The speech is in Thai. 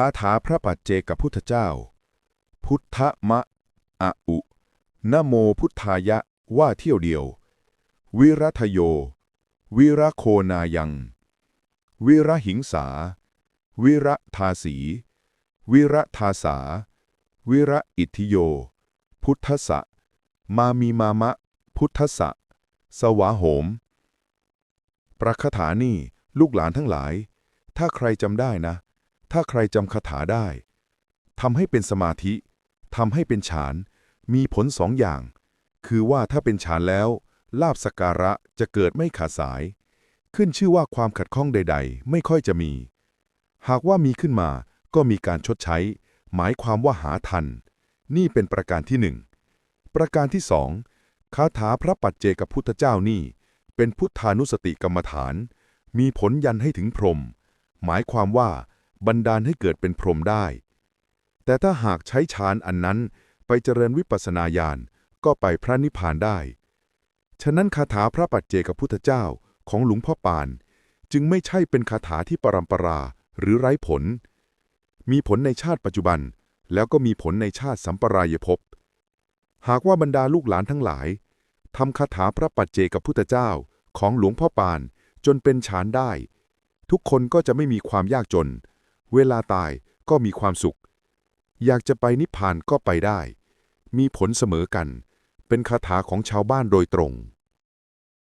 คาถาพระปัจเจกพุทธเจ้า พุทธมะอะอุนโมพุทธายะว่าเที่ยวเดียว วิรัทโย วิระโคนายัง วิระหิงสา วิระทาสี วิระทาสา วิระอิทธิโย พุทธสะมามีมามะ พุทธสะสวาโหม ประคาถานี่ลูกหลานทั้งหลาย ถ้าใครจำได้นะ ถ้าใครจำคาถาได้ทำให้เป็นสมาธิทำให้เป็นฌาน มีผลสองอย่าง คือว่าถ้าเป็นฌานแล้วลาบสการะจะเกิดไม่ขาดสาย ขึ้นชื่อว่าความขัดข้องใด ๆ ไม่ค่อยจะมี หากว่ามีขึ้นมาก็มีการชดใช้ หมายความว่าหาทัน นี่เป็นประการที่หนึ่งประการที่สองคาถาพระปัจเจกพุทธเจ้านี่ เป็นพุทธานุสติกรรมฐาน มีผลยันให้ถึงพรม หมายความว่า บันดาลให้เกิดเป็นพรหมได้ แต่ถ้าหากใช้ฌานอันนั้นไปเจริญวิปัสสนาญาณก็ไปพระนิพพานได้ ฉะนั้นคาถาพระปัจเจกพุทธเจ้าของหลวงพ่อปาน จึงไม่ใช่เป็นคาถาที่ปรำปราหรือไร้ผล มีผลในชาติปัจจุบัน แล้วก็มีผลในชาติสัมปรายภพ หากว่าบรรดาลูกหลานทั้งหลายทำคาถาพระปัจเจกพุทธเจ้าของหลวงพ่อปานจนเป็นฌานได้ ทุกคนก็จะไม่มีความยากจน เวลาตายก็มีความสุข อยากจะไปนิพพานก็ไปได้ มีผลเสมอกัน เป็นคาถาของชาวบ้านโดยตรง